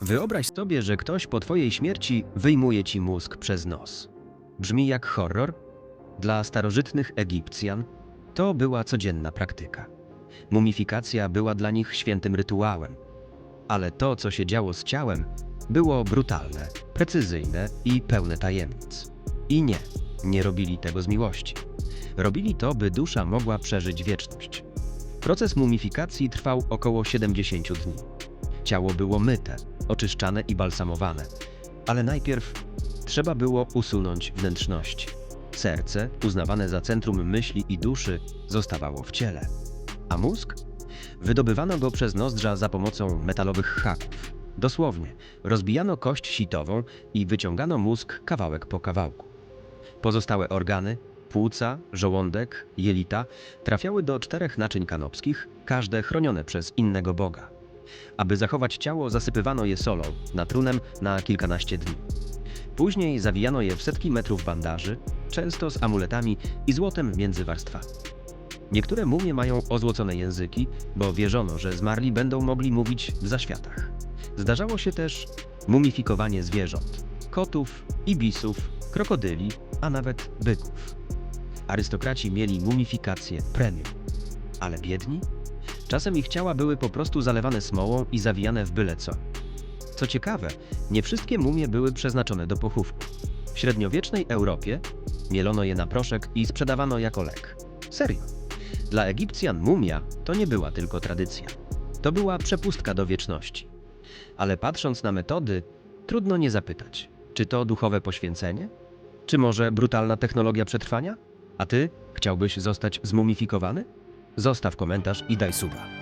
Wyobraź sobie, że ktoś po twojej śmierci wyjmuje ci mózg przez nos. Brzmi jak horror? Dla starożytnych Egipcjan to była codzienna praktyka. Mumifikacja była dla nich świętym rytuałem. Ale to, co się działo z ciałem, było brutalne, precyzyjne i pełne tajemnic. I nie, nie robili tego z miłości. Robili to, by dusza mogła przeżyć wieczność. Proces mumifikacji trwał około 70 dni. Ciało było myte, oczyszczane i balsamowane, ale najpierw trzeba było usunąć wnętrzności. Serce, uznawane za centrum myśli i duszy, zostawało w ciele. A mózg? Wydobywano go przez nozdrza za pomocą metalowych haków. Dosłownie, rozbijano kość sitową i wyciągano mózg kawałek po kawałku. Pozostałe organy, płuca, żołądek, jelita trafiały do czterech naczyń kanopskich, każde chronione przez innego boga. Aby zachować ciało, zasypywano je solą, natrunem na kilkanaście dni. Później zawijano je w setki metrów bandaży, często z amuletami i złotem między warstwami. Niektóre mumie mają ozłocone języki, bo wierzono, że zmarli będą mogli mówić w zaświatach. Zdarzało się też mumifikowanie zwierząt: kotów, ibisów, krokodyli, a nawet byków. Arystokraci mieli mumifikację premium. Ale biedni? Czasem ich ciała były po prostu zalewane smołą i zawijane w byle co. Co ciekawe, nie wszystkie mumie były przeznaczone do pochówku. W średniowiecznej Europie mielono je na proszek i sprzedawano jako lek. Serio. Dla Egipcjan mumia to nie była tylko tradycja. To była przepustka do wieczności. Ale patrząc na metody, trudno nie zapytać, czy to duchowe poświęcenie? Czy może brutalna technologia przetrwania? A ty chciałbyś zostać zmumifikowany? Zostaw komentarz i daj suba.